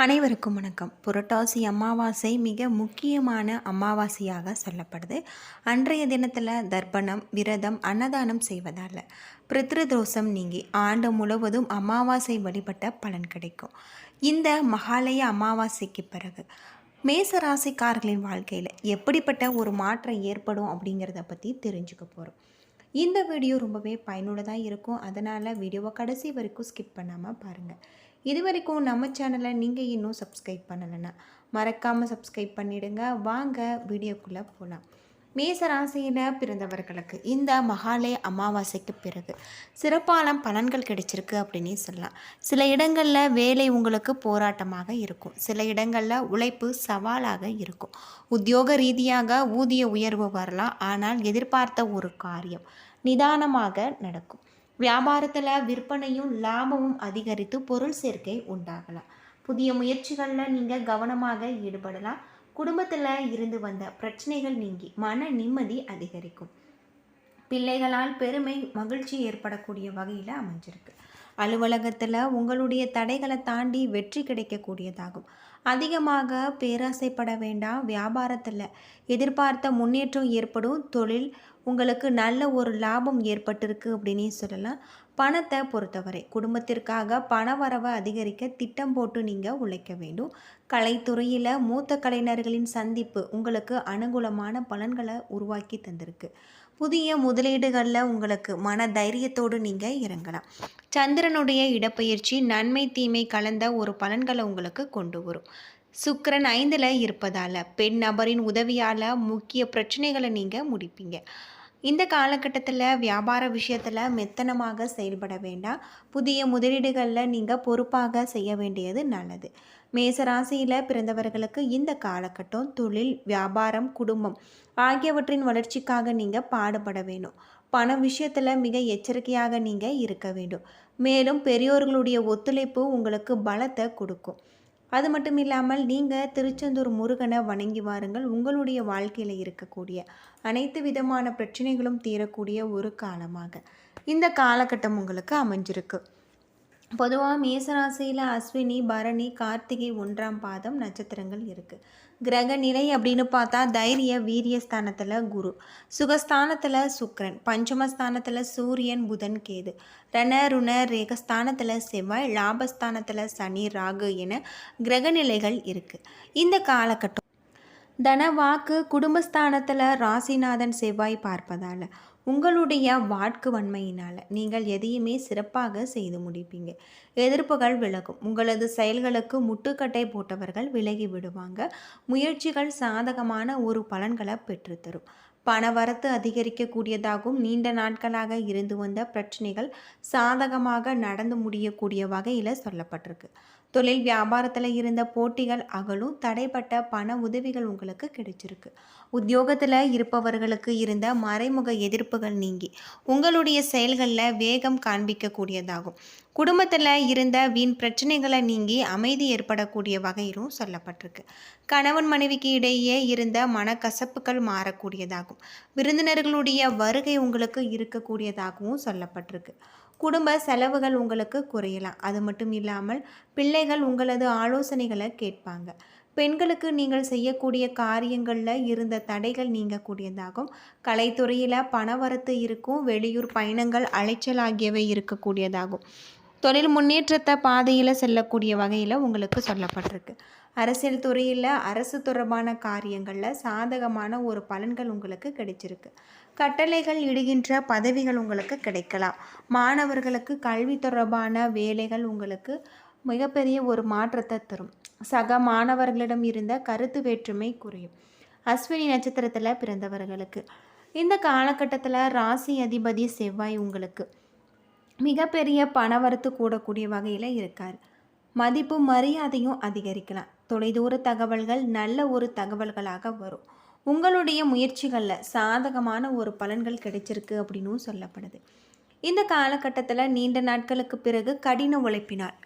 அனைவருக்கும் வணக்கம். புரட்டாசி அமாவாசை மிக முக்கியமான அமாவாசையாக சொல்லப்படுது. அன்றைய தினத்தில் தர்ப்பணம் விரதம் அன்னதானம் செய்வதால் பித்ருதோஷம் நீங்கி ஆண்டு முழுவதும் அமாவாசை வழிபட்ட பலன் கிடைக்கும். இந்த மகாலய அமாவாசைக்கு பிறகு மேசராசிக்காரர்களின் வாழ்க்கையில் எப்படிப்பட்ட ஒரு மாற்றம் ஏற்படும் அப்படிங்கிறத பற்றி தெரிஞ்சுக்க போகிறோம் இந்த வீடியோ ரொம்பவே பயனுள்ளதாக இருக்கும். அதனால் வீடியோவை கடைசி வரைக்கும் ஸ்கிப் பண்ணாமல் பாருங்கள் இது வரைக்கும் நம்ம சேனலை நீங்கள் இன்னும் சப்ஸ்கிரைப் பண்ணலைன்னா மறக்காமல் சப்ஸ்கிரைப் பண்ணிவிடுங்க வாங்க வீடியோக்குள்ளே போகலாம் மேச ராசியில் பிறந்தவர்களுக்கு இந்த மகாலய அமாவாசைக்கு பிறகு சிறப்பான பலன்கள் கிடைச்சிருக்கு அப்படின்னு சொல்லலாம். சில இடங்களில் வேலை உங்களுக்கு போராட்டமாக இருக்கும். சில இடங்களில் உழைப்பு சவாலாக இருக்கும். உத்தியோக ரீதியாக ஊதிய உயர்வு வரலாம். ஆனால் எதிர்பார்த்த ஒரு காரியம் நிதானமாக நடக்கும். வியாபாரத்தில் விற்பனையும் லாபமும் அதிகரித்து பொருள் சேர்க்கை உண்டாகலாம். புதிய முயற்சிகளில் நீங்கள் கவனமாக ஈடுபடலாம். குடும்பத்தில் இருந்து வந்த பிரச்சனைகள் நீங்கி மன நிம்மதி அதிகரிக்கும். பிள்ளைகளால் பெருமை மகிழ்ச்சி ஏற்படக்கூடிய வகையில் அமைஞ்சிருக்கு. அலுவலகத்தில் உங்களுடைய தடைகளை தாண்டி வெற்றி கிடைக்கக்கூடியதாகும். அதிகமாக பேராசைப்பட வேண்டாம் வியாபாரத்தில் எதிர்பார்த்த முன்னேற்றம் ஏற்படும் தொழில் உங்களுக்கு நல்ல ஒரு லாபம் ஏற்பட்டிருக்கு அப்படின்னே சொல்லலாம். பணத்தை பொறுத்தவரை குடும்பத்திற்காக பண வரவை அதிகரிக்க திட்டம் போட்டு நீங்கள் உழைக்க வேண்டும். கலைத்துறையில் மூத்த கலைஞர்களின் சந்திப்பு உங்களுக்கு அனுகூலமான பலன்களை உருவாக்கி தந்திருக்கு. புதிய முதலீடுகளில் உங்களுக்கு மன தைரியத்தோடு நீங்கள் இறங்கலாம். சந்திரனுடைய இடப்பெயர்ச்சி நன்மை தீமை கலந்த ஒரு பலன்களை உங்களுக்கு கொண்டு வரும். சுக்கரன் ஐந்தில் இருப்பதால் பெண் நபரின் உதவியால் முக்கிய பிரச்சனைகளை நீங்கள் முடிப்பீங்க. இந்த காலகட்டத்தில் வியாபார விஷயத்தில் மெத்தனமாக செயல்பட வேண்டாம். புதிய முதலீடுகளில் நீங்கள் பொறுப்பாக செய்ய வேண்டியது நல்லது. மேசராசியில் பிறந்தவர்களுக்கு இந்த காலகட்டம் தொழில் வியாபாரம் குடும்பம் ஆகியவற்றின் வளர்ச்சிக்காக நீங்கள் பாடுபட வேணும். பண விஷயத்தில் மிக எச்சரிக்கையாக நீங்கள் இருக்க வேண்டும். மேலும் பெரியோர்களுடைய ஒத்துழைப்பு உங்களுக்கு பலத்தை கொடுக்கும். அது மட்டும் இல்லாமல் நீங்கள் திருச்செந்தூர் முருகனை வணங்கி வாருங்கள். உங்களுடைய வாழ்க்கையில் இருக்கக்கூடிய அனைத்து விதமான பிரச்சனைகளும் தீரக்கூடிய ஒரு காலமாக. இந்த காலகட்டம் உங்களுக்கு அமைஞ்சிருக்கு. பொதுவாக மேசராசியில் அஸ்வினி பரணி கார்த்திகை ஒன்றாம் பாதம் நட்சத்திரங்கள் இருக்குது கிரக நிலை அப்படின்னு பார்த்தா தைரிய வீரியஸ்தானத்தில் குரு. சுகஸ்தானத்தில் சுக்கரன். பஞ்சமஸ்தானத்தில் சூரியன் புதன் கேது. ரண ருண ரேகஸ்தானத்தில் செவ்வாய் லாபஸ்தானத்தில் சனி ராகு என கிரகநிலைகள் இருக்குது இந்த காலகட்டம் தன வாக்கு குடும்பஸ்தானத்தில் ராசிநாதன் செவ்வாய் பார்ப்பதால் உங்களுடைய வாட்கு வன்மையினால் நீங்கள் எதையுமே சிறப்பாக செய்து முடிப்பீங்க. எதிர்ப்புகள் விலகும். உங்களது செயல்களுக்கு முட்டுக்கட்டை போட்டவர்கள் விலகி விடுவாங்க. முயற்சிகள் சாதகமான ஒரு பலன்களை பெற்றுத்தரும். பணவரத்து அதிகரிக்கக்கூடியதாகவும் நீண்ட நாட்களாக இருந்து வந்த பிரச்சனைகள் சாதகமாக நடந்து முடியக்கூடிய வகையில் சொல்லப்பட்டிருக்கு. தொழில் வியாபாரத்தில் இருந்த போட்டிகள் அகலும் தடைப்பட்ட பண உதவிகள் உங்களுக்கு கிடைச்சிருக்கு. உத்தியோகத்தில் இருப்பவர்களுக்கு இருந்த மறைமுக எதிர்ப்புகள் நீங்கி உங்களுடைய செயல்களில் வேகம் காண்பிக்கக்கூடியதாகும். குடும்பத்தில் இருந்த வீண் பிரச்சனைகளை நீங்கி அமைதி ஏற்படக்கூடிய வகையிலும் சொல்லப்பட்டிருக்கு. கணவன் மனைவிக்கு இடையே இருந்த மனக்கசப்புகள் மாறக்கூடியதாகும். விருந்தினர்களுடைய வருகை உங்களுக்கு இருக்கக்கூடியதாகவும் சொல்லப்பட்டிருக்கு. குடும்ப செலவுகள் உங்களுக்கு குறையலாம். அது மட்டும் இல்லாமல் பிள்ளைகள் உங்களது ஆலோசனைகளை கேட்பாங்க. பெண்களுக்கு நீங்கள் செய்யக்கூடிய காரியங்களில் இருந்த தடைகள் நீங்கக்கூடியதாகும். கலைத்துறையில் பணவரத்து இருக்கும் வெளியூர் பயணங்கள் அலைச்சல் ஆகியவை இருக்கக்கூடியதாகும். தொழில் முன்னேற்றத்தை பாதையில் செல்லக்கூடிய வகையில் உங்களுக்கு சொல்லப்பட்டிருக்கு. அரசியல் துறையில் அரசு தொடர்பான காரியங்களில் சாதகமான ஒரு பலன்கள் உங்களுக்கு கிடைச்சிருக்கு. கட்டளைகள் இடுகின்ற பதவிகள் உங்களுக்கு கிடைக்கலாம். மாணவர்களுக்கு கல்வி தொடர்பான வேலைகள் உங்களுக்கு மிகப்பெரிய ஒரு மாற்றத்தை தரும். சக மாணவர்களிடம் இருந்த கருத்து வேற்றுமை குறையும். அஸ்வினி நட்சத்திரத்தில் பிறந்தவர்களுக்கு. இந்த காலகட்டத்தில் ராசி அதிபதி செவ்வாய் உங்களுக்கு மிகப்பெரிய பணவரத்து கூடக்கூடிய வகையில் இருக்கார். மதிப்பு மரியாதையும் அதிகரிக்கலாம். தொலைதூர தகவல்கள் நல்ல ஒரு தகவல்களாக வரும். உங்களுடைய முயற்சிகளில் சாதகமான ஒரு பலன்கள் கிடைச்சிருக்கு அப்படின்னும் சொல்லப்படுது. இந்த காலகட்டத்தில் நீண்ட நாட்களுக்கு பிறகு கடின உழைப்பினால்.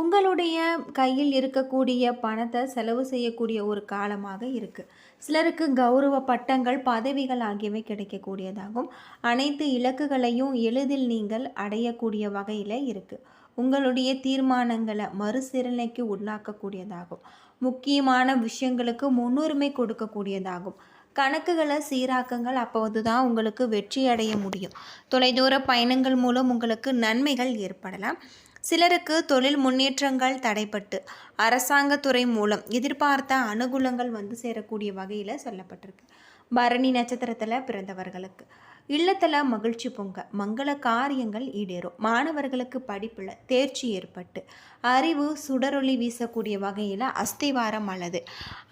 உங்களுடைய கையில் இருக்கக்கூடிய பணத்தை செலவு செய்யக்கூடிய ஒரு காலமாக இருக்குது சிலருக்கு கௌரவ பட்டங்கள் பதவிகள் ஆகியவை கிடைக்கக்கூடியதாகும். அனைத்து இலக்குகளையும் எளிதில் நீங்கள் அடையக்கூடிய வகையில் இருக்குது உங்களுடைய தீர்மானங்களை மறுசீரணைக்கு உள்ளாக்கக்கூடியதாகும். முக்கியமான விஷயங்களுக்கு முன்னுரிமை கொடுக்கக்கூடியதாகும். கணக்குகளை சீராக்கங்கள் அப்போது தான் உங்களுக்கு வெற்றி அடைய முடியும். தொலைதூர பயணங்கள் மூலம் உங்களுக்கு நன்மைகள் ஏற்படலாம். சிலருக்கு தொழில் முன்னேற்றங்கள் தடைப்பட்டு அரசாங்கத்துறை மூலம் எதிர்பார்த்த அனுகூலங்கள் வந்து சேரக்கூடிய வகையில் சொல்லப்பட்டிருக்கு. பரணி நட்சத்திரத்தில் பிறந்தவர்களுக்கு. இல்லத்தில் மகிழ்ச்சி பொங்க மங்கள காரியங்கள் ஈடேறும். மாணவர்களுக்கு படிப்பில் தேர்ச்சி ஏற்பட்டு அறிவு சுடரொளி வீசக்கூடிய வகையில் அஸ்திவாரம் அல்லது.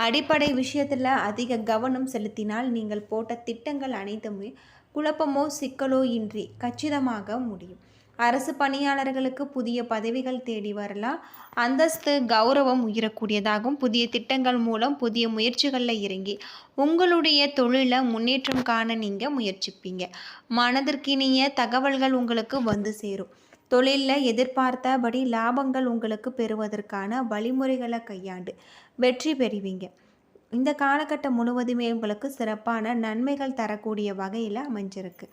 அடிப்படை விஷயத்தில் அதிக கவனம் செலுத்தினால் நீங்கள் போட்ட திட்டங்கள் அனைத்துமே குழப்பமோ சிக்கலோ இன்றி கச்சிதமாக முடியும். அரசு பணியாளர்களுக்கு புதிய பதவிகள் தேடி வரலாம் அந்தஸ்து கௌரவம் உயரக்கூடியதாகும். புதிய திட்டங்கள் மூலம் புதிய முயற்சிகளில் இறங்கி உங்களுடைய தொழிலை முன்னேற்றம் காண நீங்கள் முயற்சிப்பீங்க. மனதிற்கினிய தகவல்கள் உங்களுக்கு வந்து சேரும். தொழிலில் எதிர்பார்த்தபடி லாபங்கள் உங்களுக்கு பெறுவதற்கான வழிமுறைகளை கையாண்டு வெற்றி பெறுவீங்க. இந்த காலகட்டம் முழுவதுமே உங்களுக்கு சிறப்பான நன்மைகள் தரக்கூடிய வகையில் அமைஞ்சிருக்கு.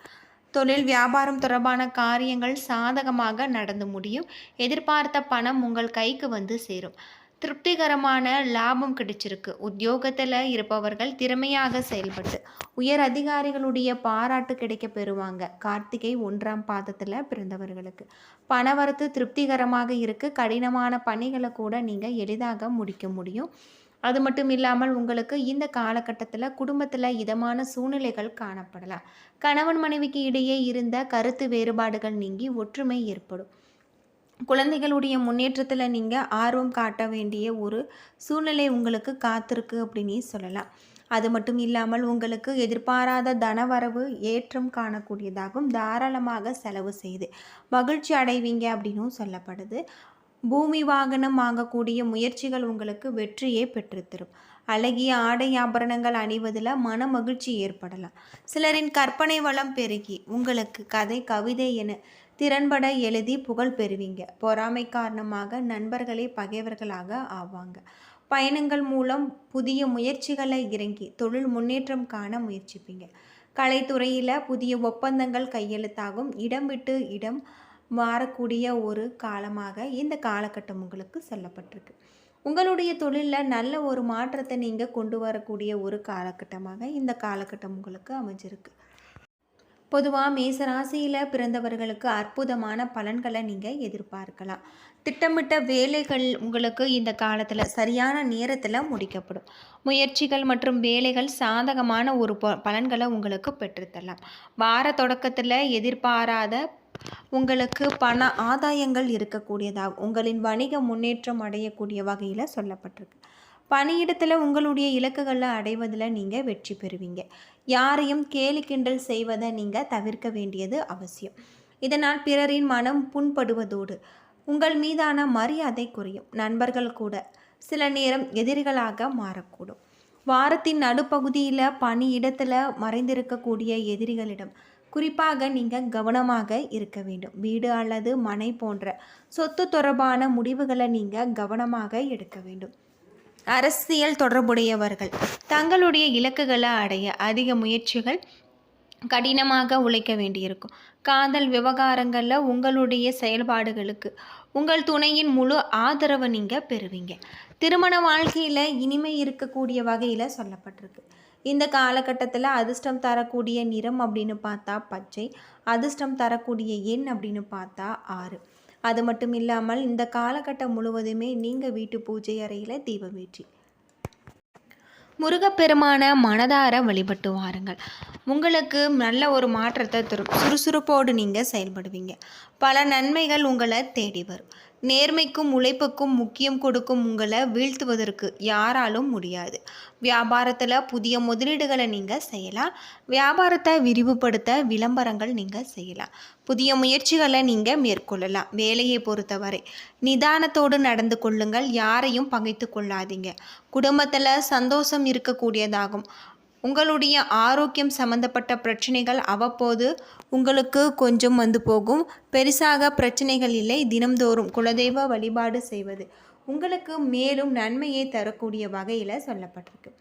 தொழில் வியாபாரம் தொடர்பான காரியங்கள் சாதகமாக நடந்து முடியும். எதிர்பார்த்த பணம் உங்கள் கைக்கு வந்து சேரும். திருப்திகரமான லாபம் கிடைச்சிருக்கு. உத்தியோகத்தில் இருப்பவர்கள் திறமையாக செயல்பட்டு உயர் அதிகாரிகளுடைய பாராட்டு கிடைக்க பெறுவாங்க. கார்த்திகை ஒன்றாம் பாதத்தில் பிறந்தவர்களுக்கு. பணவரத்து திருப்திகரமாக இருக்கு. கடினமான பணிகளை கூட நீங்கள் எளிதாக முடிக்க முடியும். அது மட்டும் இல்லாமல் உங்களுக்கு இந்த காலகட்டத்தில் குடும்பத்தில் இதமான சூழ்நிலைகள் காணப்படலாம். கணவன் மனைவிக்கு இடையே இருந்த கருத்து வேறுபாடுகள் நீங்கி ஒற்றுமை ஏற்படும். குழந்தைகளுடைய முன்னேற்றத்தில் நீங்கள் ஆர்வம் காட்ட வேண்டிய ஒரு சூழ்நிலை உங்களுக்கு காத்திருக்கு அப்படின்னு சொல்லலாம். அது மட்டும் இல்லாமல் உங்களுக்கு எதிர்பாராத தனவரவு ஏற்றம் காணக்கூடியதாகவும் தாராளமாக செலவு செய்து மகிழ்ச்சி அடைவீங்க அப்படின்னும் சொல்லப்படுது. பூமி வாகனம் வாங்கக்கூடிய முயற்சிகள் உங்களுக்கு வெற்றியே பெற்றுத்தரும். அழகிய ஆடை ஆபரணங்கள் அணிவதில் மன மகிழ்ச்சி ஏற்படலாம். சிலரின் கற்பனை வளம் பெருகி உங்களுக்கு கதை கவிதை என திறன்பட எழுதி புகழ் பெறுவீங்க. பொறாமை காரணமாக நண்பர்களே பகைவர்களாக ஆவாங்க. பயணங்கள் மூலம் புதிய முயற்சிகளை இறங்கி தொழில் முன்னேற்றம் காண முயற்சிப்பீங்க. கலைத்துறையில் புதிய ஒப்பந்தங்கள் கையெழுத்தாகும். இடம் விட்டு இடம் மாறக்கூடிய ஒரு காலமாக இந்த காலகட்டம் உங்களுக்கு சொல்லப்பட்டிருக்கு. உங்களுடைய தொழிலில் நல்ல ஒரு மாற்றத்தை நீங்கள் கொண்டு வரக்கூடிய ஒரு காலகட்டமாக இந்த காலகட்டம் உங்களுக்கு அமைஞ்சிருக்கு. பொதுவாக மேசராசியில் பிறந்தவர்களுக்கு அற்புதமான பலன்களை நீங்கள் எதிர்பார்க்கலாம். திட்டமிட்ட வேலைகள் உங்களுக்கு இந்த காலத்தில் சரியான நேரத்தில் முடிக்கப்படும். முயற்சிகள் மற்றும் வேலைகள் சாதகமான ஒரு பலன்களை உங்களுக்கு பெற்றுத்தரலாம். வார தொடக்கத்தில் எதிர்பாராத உங்களுக்கு பண ஆதாயங்கள் இருக்கக்கூடியதாகும். உங்களின் வணிக முன்னேற்றம் அடையக்கூடிய வகையில் சொல்லப்பட்டிருக்கு. பணியிடத்தில் உங்களுடைய இலக்குகளை அடைவதில் நீங்கள் வெற்றி பெறுவீங்க. யாரையும் கேலி கிண்டல் செய்வதை நீங்கள் தவிர்க்க வேண்டியது அவசியம். இதனால் பிறரின் மனம் புண்படுவதோடு உங்கள் மீதான மரியாதை குறையும். நண்பர்கள் கூட சில நேரம் எதிரிகளாக மாறக்கூடும். வாரத்தின் நடுப்பகுதியில் பணியிடத்தில் மறைந்திருக்கக்கூடிய எதிரிகளிடம் குறிப்பாக நீங்கள் கவனமாக இருக்க வேண்டும். வீடு அல்லது மனை போன்ற சொத்து தொடர்பான முடிவுகளை நீங்கள் கவனமாக எடுக்க வேண்டும். அரசியல் தொடர்புடையவர்கள். தங்களுடைய இலக்குகளை அடைய அதிக முயற்சிகள் கடினமாக உழைக்க வேண்டியிருக்கும். காதல் விவகாரங்களில் உங்களுடைய செயல்பாடுகளுக்கு உங்கள் துணையின் முழு ஆதரவை நீங்கள் பெறுவீங்க. திருமண வாழ்க்கையில் இனிமை இருக்கக்கூடிய வகையில் சொல்லப்பட்டிருக்கு. இந்த காலகட்டத்தில் அதிர்ஷ்டம் தரக்கூடிய நிறம் அப்படின்னு பார்த்தா பச்சை அதிர்ஷ்டம் தரக்கூடிய எண் அப்படின்னு பார்த்தா ஆறு. அது மட்டும் இல்லாமல் இந்த காலகட்டம் முழுவதுமே நீங்கள் வீட்டு பூஜை அறையில் தீபமேற்றி முருகப்பெருமான மனதார வழிபட்டு வாருங்கள். உங்களுக்கு நல்ல ஒரு மாற்றத்தை தரும் சுறுசுறுப்போடு நீங்கள் செயல்படுவீங்க. பல நன்மைகள் உங்களை தேடி வரும். நேர்மைக்கும் உழைப்புக்கும் முக்கியம் கொடுக்கும் உங்களை வீழ்த்துவதற்கு யாராலும் முடியாது. வியாபாரத்தில் புதிய முதலீடுகளை நீங்கள் செய்யலாம். வியாபாரத்தை விரிவுபடுத்த விளம்பரங்கள் நீங்கள் செய்யலாம். புதிய முயற்சிகளை நீங்கள் மேற்கொள்ளலாம். வேலையை பொறுத்தவரை நிதானத்தோடு நடந்து கொள்ளுங்கள். யாரையும் பகைத்து கொள்ளாதீங்க. குடும்பத்தில் சந்தோஷம் இருக்கக்கூடியதாகும். உங்களுடைய ஆரோக்கியம் சம்மந்தப்பட்ட பிரச்சனைகள் அவ்வப்போது உங்களுக்கு கொஞ்சம் வந்து போகும். பெருசாக பிரச்சனைகள் இல்லை. தினம்தோறும் குலதெய்வ வழிபாடு செய்வது உங்களுக்கு மேலும் நன்மையை தரக்கூடிய வகையில் சொல்லப்பட்டிருக்கு.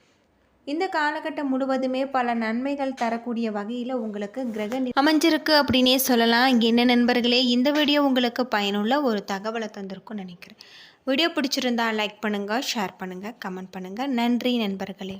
இந்த காலகட்டம் முழுவதுமே பல நன்மைகள் தரக்கூடிய வகையில் உங்களுக்கு கிரக அமைஞ்சிருக்கு அப்படின்னே சொல்லலாம். என்ன நண்பர்களே இந்த வீடியோ உங்களுக்கு பயனுள்ள ஒரு தகவலை தந்திருக்கும்னு நினைக்கிறேன். வீடியோ பிடிச்சிருந்தா லைக் பண்ணுங்கள் ஷேர் பண்ணுங்கள் கமெண்ட் பண்ணுங்கள் நன்றி நண்பர்களே.